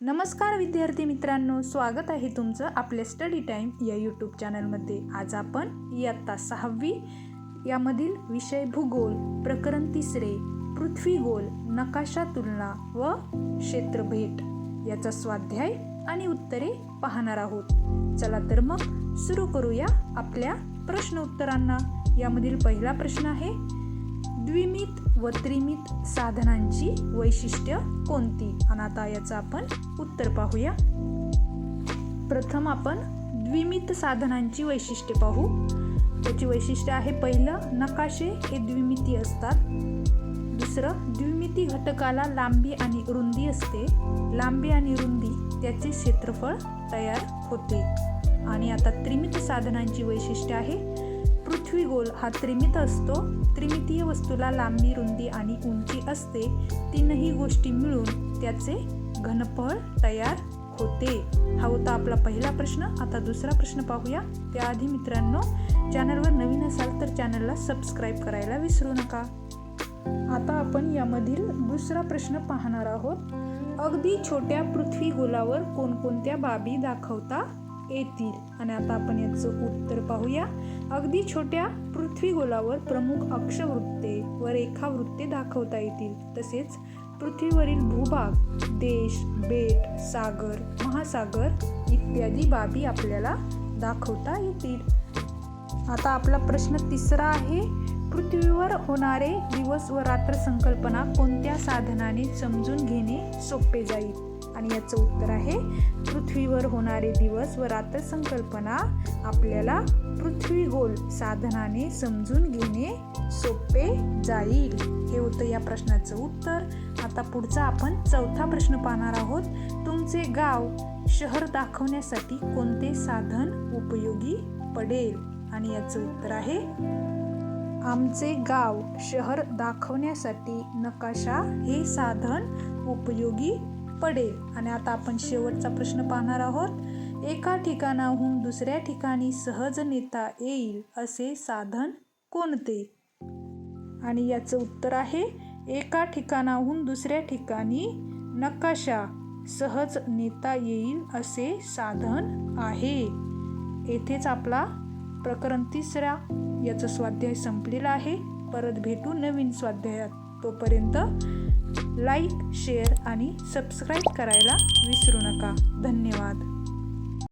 नमस्कार विद्यार्थी मित्रांनो स्वागत आहे तुमचं आपल्या स्टडी टाईम या यूट्यूब चॅनलमध्ये आज आपण इयत्ता सहावी यामधील विषय भूगोल प्रकरण तिसरे पृथ्वी गोल नकाशा तुलना व क्षेत्रभेट याचा स्वाध्याय आणि उत्तरे पाहणार आहोत. चला तर मग सुरू करूया आपल्या प्रश्न उत्तरांना यामधील पहिला प्रश्न आहे द्विमित व त्रिमित साधनांची वैशिष्ट्य कोणती? आणि आता याचं आपण उत्तर पाहूया. प्रथम आपण द्विमित साधनांची वैशिष्ट्ये पाहू. त्याची वैशिष्ट्य आहे पहिलं नकाशे हे द्विमिती असतात. दुसरं द्विमिती घटकाला लांबी आणि रुंदी असते. लांबी आणि रुंदी त्याचे क्षेत्रफळ तयार होते. आणि आता त्रिमित साधनांची वैशिष्ट्य आहे पृथ्वी गोल हा त्रिमित असतो. त्रिमितीय वस्तूला लांबी रुंदी आणि उंची असते. तीनही गोष्टी मिळून त्याचे घनफळ तयार होते. हा होता आपला पहिला प्रश्न. आता दुसरा प्रश्न पाहूया. त्याआधी मित्रांनो चॅनलवर नवीन असाल तर चॅनलला सबस्क्राईब करायला विसरू नका. आता आपण यामधील दुसरा प्रश्न पाहणार आहोत. अगदी छोट्या पृथ्वी गोलावर कोणकोणत्या बाबी दाखवता येतील. आणि आता आपण याचं उत्तर पाहूया. अगदी छोट्या पृथ्वी गोलावर प्रमुख अक्षवृत्ते व रेखावृत्ते दाखवता येतील. तसेच पृथ्वीवरील भूभाग देश बेट सागर महासागर इत्यादी बाबी आपल्याला दाखवता येतील. आता आपला प्रश्न तिसरा आहे पृथ्वीवर होणारे दिवस व रात्र संकल्पना कोणत्या साधनाने समजून घेणे सोपे जाईल? आणि याचं उत्तर आहे पृथ्वीवर होणारे दिवस व रात्र संकल्पना आपल्याला पृथ्वी गोल साधनाने समजून घेणे सोपे जाईल. हे होतं या प्रश्नाचं उत्तर. आता पुढचा आपण चौथा प्रश्न पाहणार आहोत. तुमचे गाव शहर दाखवण्यासाठी कोणते साधन उपयोगी पडेल? आणि याचं उत्तर आहे आमचे गाव शहर दाखवण्यासाठी नकाशा हे साधन उपयोगी पडेल. आणि आता आपण शेवटचा प्रश्न पाहणार आहोत. एका ठिकाणाहून दुसऱ्या ठिकाणी सहज नेता येईल असे साधन कोणते? आणि याचं उत्तर आहे एका ठिकाणाहून दुसऱ्या ठिकाणी नकाशा सहज नेता येईल असे साधन आहे. येथेच आपला प्रकरण तिसरा. याचं स्वाध्याय संपलेला आहे. परत भेटू नवीन स्वाध्यायात. तोपर्यंत लाईक शेअर आणि सबस्क्राईब करायला विसरू नका. धन्यवाद.